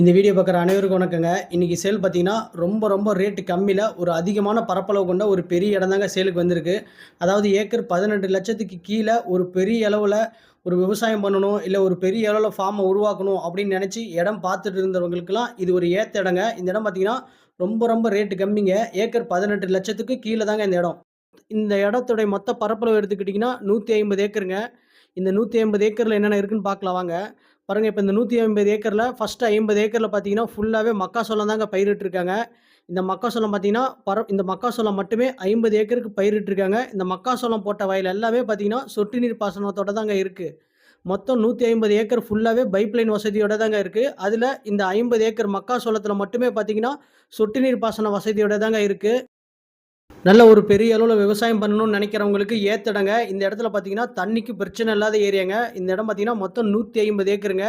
இந்த வீடியோ பார்க்குற அனைவருக்கும் வணக்கங்க. இன்றைக்கி சேல் பார்த்தீங்கன்னா ரொம்ப ரொம்ப ரேட்டு கம்மியில் ஒரு அதிகமான பரப்பளவு கொண்ட ஒரு பெரிய இடம் தாங்க சேலுக்கு வந்திருக்கு. அதாவது ஏக்கர் பதினெட்டு லட்சத்துக்கு கீழே ஒரு பெரிய அளவில் ஒரு விவசாயம் பண்ணணும் இல்லை ஒரு பெரிய அளவில் ஃபார்மை உருவாக்கணும் அப்படின்னு நினச்சி இடம் பார்த்துட்டு இருந்தவங்களுக்குலாம் இது ஒரு ஏற்ற இடங்க. இந்த இடம் பார்த்தீங்கன்னா ரொம்ப ரொம்ப ரேட்டு கம்மிங்க. ஏக்கர் பதினெட்டு லட்சத்துக்கு கீழே தாங்க இந்த இடம். இந்த இடத்துடைய மொத்த பரப்பளவு எடுத்துக்கிட்டிங்கன்னா நூற்றி ஐம்பது ஏக்கருங்க இந்த நூற்றி ஐம்பது ஏக்கரில் என்னென்ன இருக்குன்னு பார்க்கலாம் வாங்க. பாருங்கள் இப்போ இந்த நூற்றி ஐம்பது ஏக்கரில் ஃபஸ்ட்டு ஐம்பது ஏக்கரில் பார்த்தீங்கன்னா ஃபுல்லாகவே மக்காசோளம் தாங்க பயிரிட்டிருக்காங்க. இந்த மக்காசோளம் பார்த்தீங்கன்னா பர இந்த மக்காசோளம் மட்டுமே ஐம்பது ஏக்கருக்கு பயிரிட்டிருக்காங்க. இந்த மக்காசோளம் போட்ட வயல் எல்லாமே பார்த்தீங்கன்னா சொட்டு நீர் பாசனத்தோட தாங்க இருக்குது மொத்தம் நூற்றி ஐம்பது ஏக்கர் ஃபுல்லாகவே பைப்லைன் வசதியோட தாங்க இருக்குது அதில் இந்த ஐம்பது ஏக்கர் மக்காசோளத்தில் மட்டுமே பார்த்தீங்கன்னா சொட்டு நீர் பாசன வசதியோட தாங்க இருக்குது நல்ல ஒரு பெரிய அளவில் விவசாயம் பண்ணணும்னு நினைக்கிறவங்களுக்கு ஏற்ற இடங்க இந்த இடத்துல பார்த்தீங்கன்னா தண்ணிக்கு பிரச்சனை இல்லாத ஏரியாங்க. இந்த இடம் பார்த்தீங்கன்னா மொத்தம் நூற்றி ஐம்பது ஏக்கருங்க.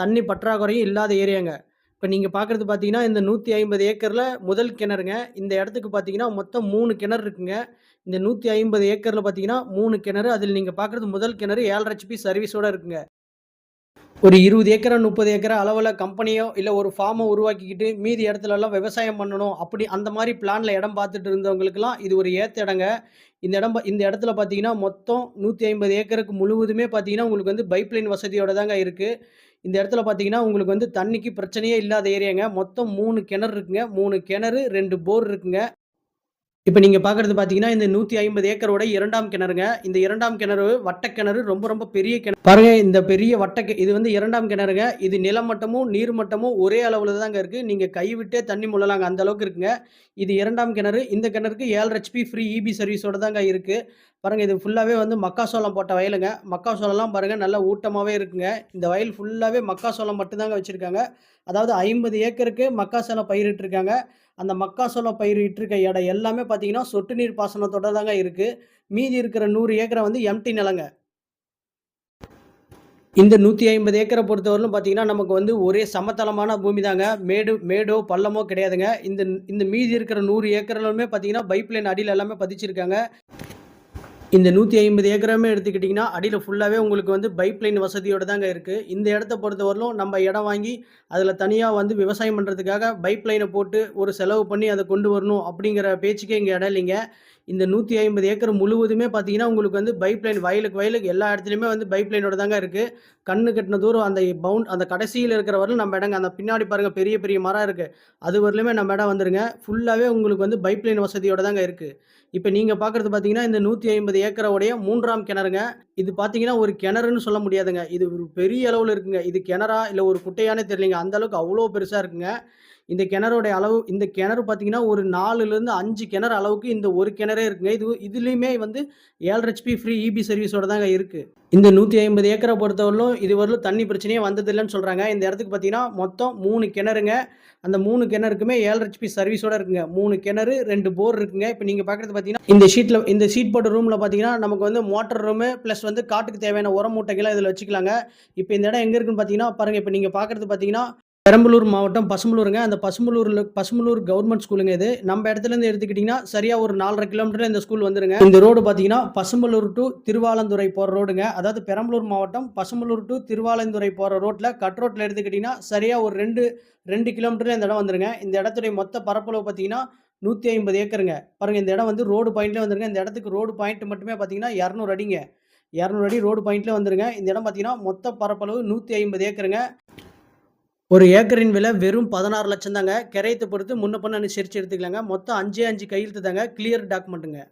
தண்ணி பற்றாக்குறையும் இல்லாத ஏரியாங்க. இப்போ நீங்கள் பார்க்குறது பார்த்தீங்கன்னா இந்த நூற்றி ஐம்பது ஏக்கரில் முதல் கிணறுங்க. இந்த இடத்துக்கு பார்த்தீங்கன்னா மொத்தம் மூணு கிணறு இருக்குங்க. இந்த நூற்றி ஐம்பது ஏக்கரில் பார்த்தீங்கன்னா மூணு கிணறு. அதில் நீங்கள் பார்க்குறது முதல் கிணறு ஏழரை ஹெச்பி சர்வீஸோடு இருக்குங்க. ஒரு இருபது ஏக்கரா முப்பது ஏக்கரா அளவில் கம்பெனியோ இல்லை ஒரு ஃபார்மை உருவாக்கிக்கிட்டு மீதி இடத்துலலாம் விவசாயம் பண்ணணும் அப்படி அந்த மாதிரி பிளானில் இடம் பார்த்துட்டு இருந்தவங்களுக்குலாம் இது ஒரு ஏற்ற இடங்க இந்த இடம் இந்த இடத்துல பார்த்தீங்கன்னா மொத்தம் நூற்றி ஐம்பது ஏக்கருக்கு முழுவதுமே பார்த்தீங்கன்னா உங்களுக்கு வந்து பைப்லைன் வசதியோட தாங்க இருக்குது இந்த இடத்துல பார்த்தீங்கன்னா உங்களுக்கு வந்து தண்ணிக்கு பிரச்சனையே இல்லாத ஏரியாங்க. மொத்தம் மூணு கிணறு இருக்குங்க. மூணு கிணறு ரெண்டு போர் இருக்குங்க. இப்போ நீங்கள் பார்க்குறது பார்த்தீங்கன்னா இந்த நூற்றி ஐம்பது ஏக்கரோட இரண்டாம் கிணறுங்க. இந்த இரண்டாம் கிணறு வட்டக்கிணறு ரொம்ப ரொம்ப பெரிய கிணறு. பாருங்க இந்த பெரிய வட்ட இது வந்து இரண்டாம் கிணறுங்க. இது நிலமட்டமும் நீர் மட்டமும் ஒரே அளவில் தாங்க இருக்குது நீங்கள் கைவிட்டே தண்ணி முள்ளலாங்க. அந்த அளவுக்கு இருக்குங்க. இது இரண்டாம் கிணறு. இந்த கிணறுக்கு ஏழு ஹெச்பி ஃப்ரீ இபி சர்வீஸோட தாங்க இருக்குது பாருங்க இது ஃபுல்லாகவே வந்து மக்காசோளம் போட்ட வயலுங்க. மக்காசோளம்லாம் பாருங்க நல்லா ஊட்டமாகவே இருக்குங்க. இந்த வயல் ஃபுல்லாகவே மக்காசோளம் மட்டும்தாங்க வச்சுருக்காங்க. அதாவது ஐம்பது ஏக்கருக்கு மக்காசோளம் பயிரிட்டிருக்காங்க. அந்த மக்காசோளம் பயிரிட்டிருக்க இடம் எல்லாமே பார்த்தீங்கன்னா சொட்டு நீர் பாசனத்தோட தாங்க இருக்குது மீதி இருக்கிற நூறு ஏக்கரை வந்து எம்டி நிலங்க. இந்த நூற்றி ஐம்பது ஏக்கரை பொறுத்தவரையிலும் பார்த்தீங்கன்னா நமக்கு வந்து ஒரே சமதளமான பூமி தாங்க மேடு மேடோ பள்ளமோ கிடையாதுங்க. இந்த இந்த மீதி இருக்கிற நூறு ஏக்கர்லுமே பார்த்தீங்கன்னா பைப்லைன் அடியில் எல்லாமே பதிச்சிருக்காங்க. இந்த நூற்றி ஐம்பது ஏக்கரமே எடுத்துக்கிட்டிங்கன்னா அடியில் ஃபுல்லாகவே உங்களுக்கு வந்து பைப்லைன் வசதியோடு தாங்க இருக்குது இந்த இடத்த பொறுத்தவரையிலும் நம்ம இடம் வாங்கி அதில் தனியாக வந்து விவசாயம் பண்ணுறதுக்காக பைப்லைனை போட்டு ஒரு செலவு பண்ணி அதை கொண்டு வரணும் அப்படிங்கிற பேச்சுக்கே இங்கே இடம் இல்லைங்க. இந்த நூற்றி ஐம்பது ஏக்கர் முழுவதுமே பார்த்தீங்கன்னா உங்களுக்கு வந்து பைப்லைன் வயலுக்கு வயலுக்கு எல்லா இடத்துலையுமே வந்து பைப்லைனோட தாங்க இருக்குது கண்ணு கட்டின தூரம் அந்த பவுண்ட் அந்த கடைசியில் இருக்கிற வரலும் நம்ம இடங்க அந்த பின்னாடி பாருங்கள் பெரிய பெரிய மரம் இருக்குது அது வரலுமே நம்ம இடம் வந்துருங்க. ஃபுல்லாகவே உங்களுக்கு வந்து பைப்லைன் வசதியோட தாங்க இருக்குது இப்போ நீங்கள் பார்க்குறது பார்த்தீங்கன்னா இந்த நூற்றி ஐம்பது ஏக்கரோடைய மூன்றாம் கிணறுங்க. இது பார்த்தீங்கன்னா ஒரு கிணறுன்னு சொல்ல முடியாதுங்க. இது ஒரு பெரிய அளவில் இருக்குங்க. இது கிணறா இல்லை ஒரு குட்டையானே தெரியலைங்க. அந்த அளவுக்கு அவ்வளோ பெருசாக இருக்குங்க. இந்த கிணறோடைய அளவு இந்த கிணறு பார்த்தீங்கன்னா ஒரு நாலுலேருந்து அஞ்சு கிணறு அளவுக்கு இந்த ஒரு கிணறே இருக்குங்க. இது இதுலேயுமே வந்து ஏழு ஹெச்பி ஃப்ரீ இபி சர்வீஸோட தாங்க இருக்குது இந்த நூற்றி ஐம்பது ஏக்கரை பொறுத்தவரையிலும் இதுவரையிலும் தண்ணி பிரச்சனையே வந்ததில்லைன்னு சொல்கிறாங்க இந்த இடத்துக்கு பார்த்தீங்கன்னா மொத்தம் மூணு கிணறுங்க. அந்த மூணு கிணறுக்குமே ஏழு ஹெச்பி சர்வீஸோட இருக்குங்க. மூணு கிணறு ரெண்டு போர் இருக்குங்க. இப்போ நீங்கள் பார்க்குறது பார்த்தீங்கன்னா இந்த ஷீட்டில் இந்த ஷீட் போட்ட ரூமில் பார்த்தீங்கன்னா நமக்கு வந்து மோட்டர் ரூமு ப்ளஸ் வந்து காட்டுக்கு தேவையான உரம் மூட்டைகளை இதில் வச்சுக்கலாங்க. இப்போ இந்த இடம் எங்கே இருக்குன்னு பார்த்தீங்கன்னா பாருங்கள் இப்போ நீங்கள் பார்க்குறது பார்த்தீங்கன்னா பெரம்பலூர் மாவட்டம் பசுமலூருங்க அந்த பசுமலூரில் பசுமலூர் கவர்மெண்ட் ஸ்கூலுங்க இது. நம்ம இடத்துல இருந்து எடுத்துக்கிட்டிங்கன்னா சரியாக ஒரு நாலரை கிலோமீட்டர் இந்த ஸ்கூல் வந்துருங்க. இந்த ரோடு பார்த்தீங்கன்னா பசுமலூர் டு திருவாலந்துறை போகிற ரோடுங்க அதாவது பெரம்பலூர் மாவட்டம் பசுமலூர் டு திருவாலந்துறை போகிற ரோட்டில் கட் ரோட்டில் எடுத்துக்கிட்டிங்கன்னா சரியாக ஒரு ரெண்டு ரெண்டு கிலோமீட்டரில் இந்த இடம் வந்துருங்க. இந்த இடத்துடைய மொத்த பரப்பளவு பார்த்தீங்கன்னா நூற்றி ஐம்பது ஏக்கருங்க. பாருங்கள் இந்த இடம் வந்து ரோடு பாயிண்ட்லேயே வந்துருங்க. இந்த இடத்துக்கு ரோடு பாயிண்ட் மட்டுமே பார்த்தீங்கன்னா இரநூறு அடிங்க. இரநூறு அடி ரோடு பாயிண்ட்லேயே வந்துருங்க. இந்த இடம் பார்த்தீங்கன்னா மொத்த பரப்பளவு நூற்றி ஐம்பது ஏக்கருங்க. ஒரு ஏக்கரின் விலை வெறும் பதினாறு லட்சம் தாங்க. கிரையத்தை பொறுத்து முன்ன பண்ண அனுசரித்து எடுத்துக்கலாங்க. மொத்தம் அஞ்சே அஞ்சு கையெழுத்து தாங்க. கிளியர் டாக்குமெண்ட்டுங்க